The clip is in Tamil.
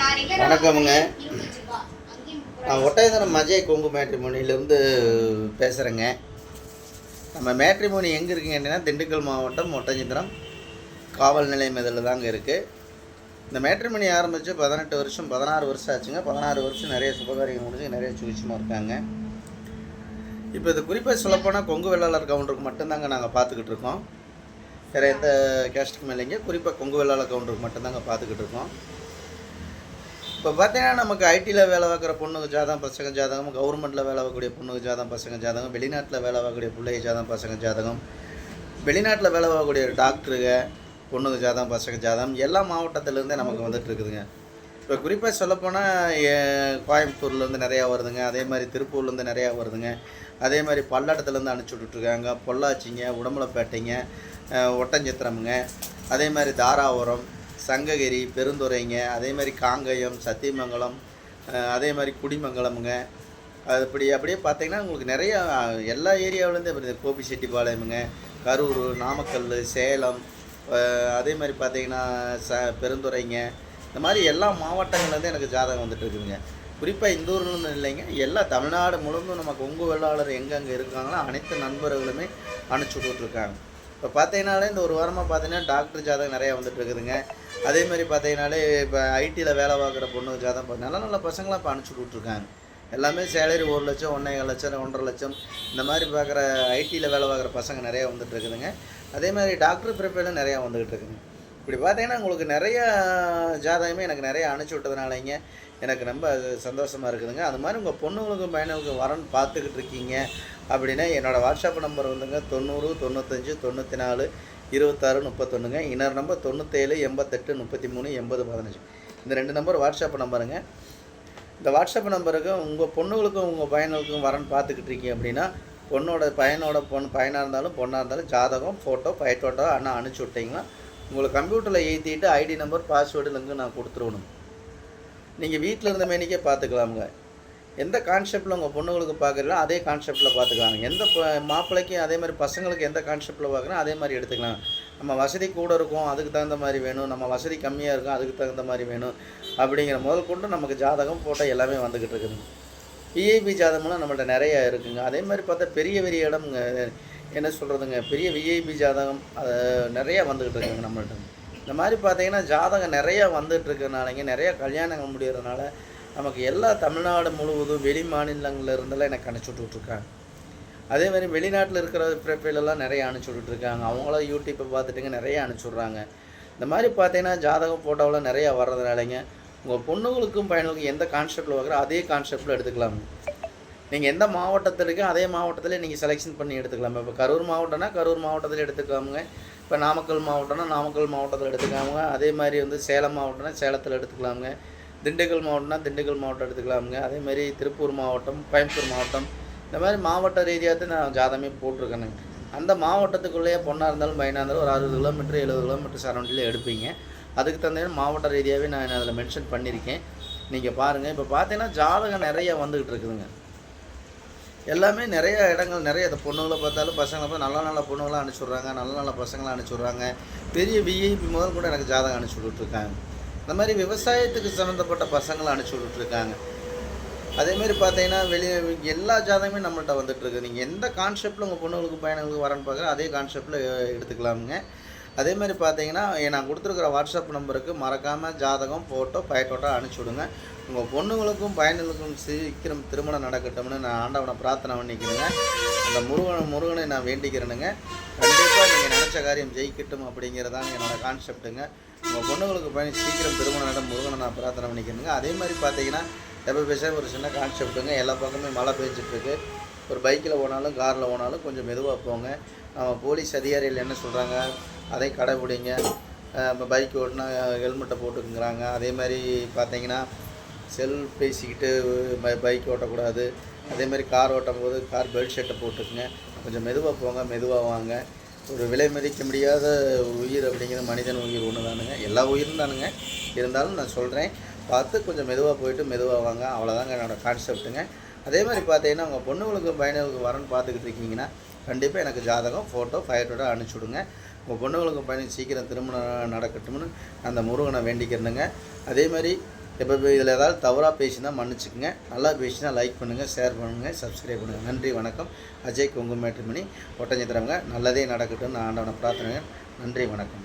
வணக்கமுங்க. நான் ஒட்டயதரம் அஜய் கொங்கு மேட்ரிமோனியிலேருந்து பேசுகிறேங்க நம்ம மேட்ரிமோனி எங்கே இருக்குங்கன்னா திண்டுக்கல் மாவட்டம் ஒட்டஞ்சித்திரம் காவல் நிலையம் இதில் தாங்க இருக்குது இந்த மேட்ரிமோனி ஆரம்பித்து பதினெட்டு வருஷம் பதினாறு வருஷம் ஆச்சுங்க. பதினாறு வருஷம் நிறைய சுபகாரியம் முடிஞ்சு நிறைய சுவிச்சமாக இருக்காங்க. இப்போ இது குறிப்பாக சொல்லப்போனால் கொங்கு வெள்ளாளர் கவுண்டருக்கு மட்டும்தாங்க நாங்கள் பார்த்துக்கிட்டு இருக்கோம். வேறு எந்த கேஸ்ட்டுக்கும் இல்லைங்க. குறிப்பாக கொங்கு வெள்ளாளர் கவுண்டருக்கு மட்டும்தாங்க பார்த்துக்கிட்டு இருக்கோம். இப்போ பார்த்தீங்கன்னா நமக்கு ஐடியில் வேலை பார்க்குற பொண்ணுங்க ஜாதகம் பசங்க ஜாதகம் கவர்மெண்ட்டில் வேலை பார்க்கக்கூடிய பொண்ணுங்க ஜாதகம் பசங்க ஜாதகம் வெளிநாட்டில் வேலை பார்க்கக்கூடிய பிள்ளைங்க ஜாதகம் பசங்க ஜாதகம் வெளிநாட்டில் வேலை பார்க்கக்கூடிய டாக்டருங்க பொண்ணுங்க ஜாதகம் பசங்க ஜாதகம் எல்லா மாவட்டத்துலேருந்தே நமக்கு வந்துட்டு இருக்குதுங்க. இப்போ குறிப்பாக சொல்லப்போனால் கோயம்புத்தூர்லேருந்து நிறையா வருதுங்க. அதே மாதிரி திருப்பூர்லேருந்து நிறையா வருதுங்க. அதே மாதிரி பல்லடத்துலேருந்து அனுப்பிச்சி விட்டுட்ருக்காங்க பொள்ளாச்சிங்க உடம்பலப்பேட்டைங்க அஹ், ஒட்டஞ்சத்திரமுங்க. அதே மாதிரி தாராபுரம் சங்ககிரி பெருந்துறைங்க அதே மாதிரி காங்கயம் சத்தியமங்கலம் அதே மாதிரி குடிமங்கலமுங்க. அது இப்படி அப்படியே பார்த்தீங்கன்னா உங்களுக்கு நிறையா எல்லா ஏரியாவிலேருந்து கோபி கோபிச்செட்டிப்பாளையமுங்க கரூர் நாமக்கல் சேலம் அதே மாதிரி பார்த்தீங்கன்னா ச பெருந்துறைங்க. இந்த மாதிரி எல்லா மாவட்டங்கள்லேருந்து எனக்கு ஜாதகம் வந்துட்டு இருக்குதுங்க. குறிப்பாக இந்தூர்னு இல்லைங்க எல்லா தமிழ்நாடு முழுவதும் நமக்கு உங்கள் வெள்ளாளர் எங்கெங்கே இருக்காங்களோ அனைத்து நண்பர்களுமே அனுப்பிச்சி விட்டுருக்காங்க இப்போ பார்த்தீங்கனாலே இந்த ஒரு வாரமாக பார்த்தீங்கன்னா டாக்டர் ஜாதகம் நிறையா வந்துட்டு இருக்குதுங்க. அதே மாதிரி பார்த்தீங்கனாலே இப்போ ஐடியில் வேலை பார்க்குற பொண்ணு ஜாதகம் பார்த்து நல்ல நல்ல பசங்களாம் இப்போ அனுப்பிச்சி விட்ருக்காங்க எல்லாமே சேலரி ஒரு லட்சம் ஒன்றே லட்சம் ஒன்றரை லட்சம். இந்த மாதிரி பார்க்குற ஐடியில் வேலை பார்க்குற பசங்க நிறையா வந்துட்டு இருக்குதுங்க. அதே மாதிரி டாக்டர் ப்ரிப்பேரும் நிறையா வந்துக்கிட்டு இருக்குதுங்க. இப்படி பார்த்தீங்கன்னா உங்களுக்கு நிறையா ஜாதகமே எனக்கு நிறைய அனுப்பிச்சி விட்டதுனாலங்க எனக்கு ரொம்ப சந்தோஷமாக இருக்குதுங்க. அது மாதிரி உங்கள் பொண்ணுங்களுக்கும் பையனுக்கும் வரன்னு பார்த்துக்கிட்டு இருக்கீங்க அப்படின்னா என்னோடய வாட்ஸ்அப் நம்பர் வந்துங்க தொண்ணூறு தொண்ணூத்தஞ்சு தொண்ணூற்றி நாலு இருபத்தாறு முப்பத்தொன்றுங்க இன்னொரு நம்பர் தொண்ணூற்றேழு எண்பத்தெட்டு முப்பத்தி மூணு எண்பது பதினஞ்சு. இந்த ரெண்டு நம்பர் வாட்ஸ்அப் நம்பருங்க இந்த வாட்ஸ்அப் நம்பருக்கு உங்கள் பொண்ணுங்களுக்கும் உங்கள் பையனுக்கும் வரன்னு பார்த்துக்கிட்டு இருக்கீங்க அப்படின்னா பொண்ணோட பையனோட பொண்ணு பையனாக இருந்தாலும் பொண்ணாக இருந்தாலும் ஜாதகம் ஃபோட்டோ ஃபைட்டோட்டோ அண்ணா அனுப்பிச்சி விட்டிங்கன்னா உங்களுக்கு கம்ப்யூட்டரில் ஏற்றிட்டு ஐடி நம்பர் பாஸ்வேர்டு லிங்கு நான் கொடுத்துருவணும் நீங்கள் வீட்டில் இருந்த மேனிக்கே பார்த்துக்கலாமுங்க எந்த கான்செப்டில் உங்கள் பொண்ணுங்களுக்கு பார்க்குறீங்களோ அதே கான்செப்டில் பார்த்துக்கலாம் எந்த மாப்பிள்ளைக்கும் அதே மாதிரி பசங்களுக்கு எந்த கான்செப்டில் பார்க்குறோம் அதே மாதிரி எடுத்துக்கலாம். நம்ம வசதி கூட இருக்கும் அதுக்கு தகுந்த மாதிரி வேணும். நம்ம வசதி கம்மியாக இருக்கும் அதுக்கு தகுந்த மாதிரி வேணும். அப்படிங்கிற முதல் கொண்டு நமக்கு ஜாதகம் போட்டோ எல்லாமே வந்துக்கிட்டு இருக்குதுங்க விஐபி ஜாதகம்லாம் நம்மள்ட்ட நிறையா இருக்குங்க. அதே மாதிரி பார்த்தா பெரிய பெரிய இடம் என்ன சொல்கிறதுங்க பெரிய விஐபி ஜாதகம் அது நிறையா வந்துக்கிட்டு இருக்குங்க நம்மள்ட்ட. இந்த மாதிரி பார்த்தீங்கன்னா ஜாதகம் நிறையா வந்துட்டு நிறையா கல்யாணங்கள் முடிகிறதுனால நமக்கு எல்லா தமிழ்நாடு முழுவதும் வெளி மாநிலங்களில் இருந்தெல்லாம் எனக்கு அனுப்பிச்சி விட்டுட்ருக்காங்க. அதே மாதிரி வெளிநாட்டில் இருக்கிற ப்ரொஃபைலெல்லாம் நிறைய அனுப்பிச்சி விட்டுருக்காங்க அவங்களாம் யூடியூப்பை பார்த்துட்டுங்க நிறைய அனுப்பிச்சி விட்றாங்க. இந்த மாதிரி பார்த்தீங்கன்னா ஜாதகம் ஃபோட்டோவெல்லாம் நிறையா வர்றதுனாலங்க உங்கள் பொண்ணுங்களுக்கும் பையனுக்கும் எந்த கான்செப்டில் வைக்கிறோ அதே கான்செப்டில் எடுத்துக்கலாம். நீங்கள் எந்த மாவட்டத்தில் இருக்கோ அதே மாவட்டத்தில் நீங்கள் செலெக்ஷன் பண்ணி எடுத்துக்கலாம். இப்போ கரூர் மாவட்டம்னா கரூர் மாவட்டத்தில் எடுத்துக்காமங்க இப்போ நாமக்கல் மாவட்டம்னா நாமக்கல் மாவட்டத்தில் எடுத்துக்கலாமுங்க அதே மாதிரி வந்து சேலம் மாவட்டம்னா சேலத்தில் எடுத்துக்கலாமுங்க. திண்டுக்கல் மாவட்டம்னா திண்டுக்கல் மாவட்டம் எடுத்துக்கலாமுங்க. அதே மாதிரி திருப்பூர் மாவட்டம் கோயம்புத்தூர் மாவட்டம். இந்த மாதிரி மாவட்ட ரீதியாக நான் ஜாதகமே போட்டிருக்கேனுங்க. அந்த மாவட்டத்துக்குள்ளேயே பொண்ணாக இருந்தாலும் பையனாக இருந்தாலும் ஒரு அறுபது கிலோமீட்டர் எழுபது கிலோமீட்டர் சரௌண்டில் எடுப்பீங்க. அதுக்கு தகுந்த மாவட்ட ரீதியாகவே நான் அதில் மென்ஷன் பண்ணியிருக்கேன். நீங்கள் பாருங்கள் இப்போ பார்த்தீங்கன்னா ஜாதகம் நிறைய வந்துக்கிட்டு இருக்குதுங்க. எல்லாமே நிறைய இடங்கள் நிறைய இந்த பொண்ணுங்களை பார்த்தாலும் பசங்களை பார்த்து நல்ல நல்ல பொண்ணுங்களாம் அனுப்பிச்சி விட்றாங்க நல்ல நல்ல பசங்களாம் அனுப்பிச்சி விட்றாங்க பெரிய விஐபி முதல் கூட எனக்கு ஜாதகம் அனுப்பிச்சி விட்டுருக்காங்க இந்த மாதிரி விவசாயத்துக்கு சம்மந்தப்பட்ட பசங்களை அனுப்பிச்சி விட்டுருக்காங்க அதேமாரி பார்த்தீங்கன்னா வெளியே எல்லா ஜாதகமே நம்மள்ட்ட வந்துட்டுருக்கு நீங்கள் எந்த கான்செப்டில் உங்கள் பொண்ணுங்களுக்கு பையனுங்களுக்கு வரன்னு பார்க்குற அதே கான்செப்டில் எடுத்துக்கலாமுங்க. அதே மாதிரி பார்த்தீங்கன்னா நான் கொடுத்துருக்குற வாட்ஸ்அப் நம்பருக்கு மறக்காமல் ஜாதகம் ஃபோட்டோ பயட்டோட்டோ அனுப்பிச்சி விடுங்க. உங்கள் பொண்ணுங்களுக்கும் பையனுங்களுக்கும் சீக்கிரம் திருமணம் நடக்கட்டும்னு நான் ஆண்டவனை பிரார்த்தனை பண்ணிக்கிறேங்க. அந்த முருகன் முருகனை நான் வேண்டிக்கிறேனுங்க. கண்டிப்பாக நீங்கள் நினச்ச காரியம் ஜெயிக்கட்டும் அப்படிங்கிறதான் என்னோடய கான்செப்ட்டுங்க உங்கள் பொண்ணுங்களுக்கு பையன் சீக்கிரம் திருமணம் நட முருகனை நான் பிரார்த்தனை பண்ணிக்கிறேங்க அதே மாதிரி பார்த்தீங்கன்னா எப்போ பேச ஒரு சின்ன கான்செப்ட்டுங்க எல்லா பக்கமே மழை பெஞ்சிட்ருக்கு. ஒரு பைக்கில் போனாலும் காரில் போனாலும் கொஞ்சம் மெதுவாக போங்க. நம்ம போலீஸ் அதிகாரிகள் என்ன சொல்கிறாங்க அதை கடைபிடிங்க. இப்போ பைக் ஓட்டினா ஹெல்மெட்டை போட்டுக்குங்கிறாங்க. அதே மாதிரி பார்த்தீங்கன்னா செல் பேசிக்கிட்டு பைக் ஓட்டக்கூடாது. அதே மாதிரி கார் ஓட்டும் போது கார் பெல்ட் ஷர்ட்டை போட்டுக்குங்க. கொஞ்சம் மெதுவாக போங்க மெதுவாக வாங்க. ஒரு விலை மதிக்க முடியாத உயிர் அப்படிங்கிறது மனிதன் உயிர் ஒன்று தானுங்க. எல்லா உயிரும் தானுங்க. இருந்தாலும் நான் சொல்கிறேன் பார்த்து கொஞ்சம் மெதுவாக போயிட்டு மெதுவாக வாங்க. அவ்வளோதாங்க என்னோடய கான்செப்ட்டுங்க அதே மாதிரி பார்த்தீங்கன்னா உங்கள் பொண்ணுங்களுக்கு பையனுக்கு வரன்னு பார்த்துக்கிட்டு இருக்கீங்கன்னா கண்டிப்பாக எனக்கு ஜாதகம் ஃபோட்டோ ஃபயட்டோட அனுப்பிச்சி விடுங்க. உங்கள் பொண்ணுங்களுக்கு பையனுக்கு சீக்கிரம் திருமணம் நடக்கட்டும்னு அந்த முருகனை வேண்டிக்கிறேனுங்க. அதே மாதிரி இப்போ இதில் ஏதாவது தவறாக பேசினா மன்னிச்சுக்குங்க. நல்லா பேசினா லைக் பண்ணுங்கள் ஷேர் பண்ணுங்கள் சப்ஸ்கிரைப் பண்ணுங்கள் நன்றி வணக்கம். அஜய் குங்குமேட்டுமணி ஒட்டஞ்சத்திரவங்க நல்லதே நடக்கட்டும்னு ஆண்டவனை பிரார்த்தனை நன்றி வணக்கம்.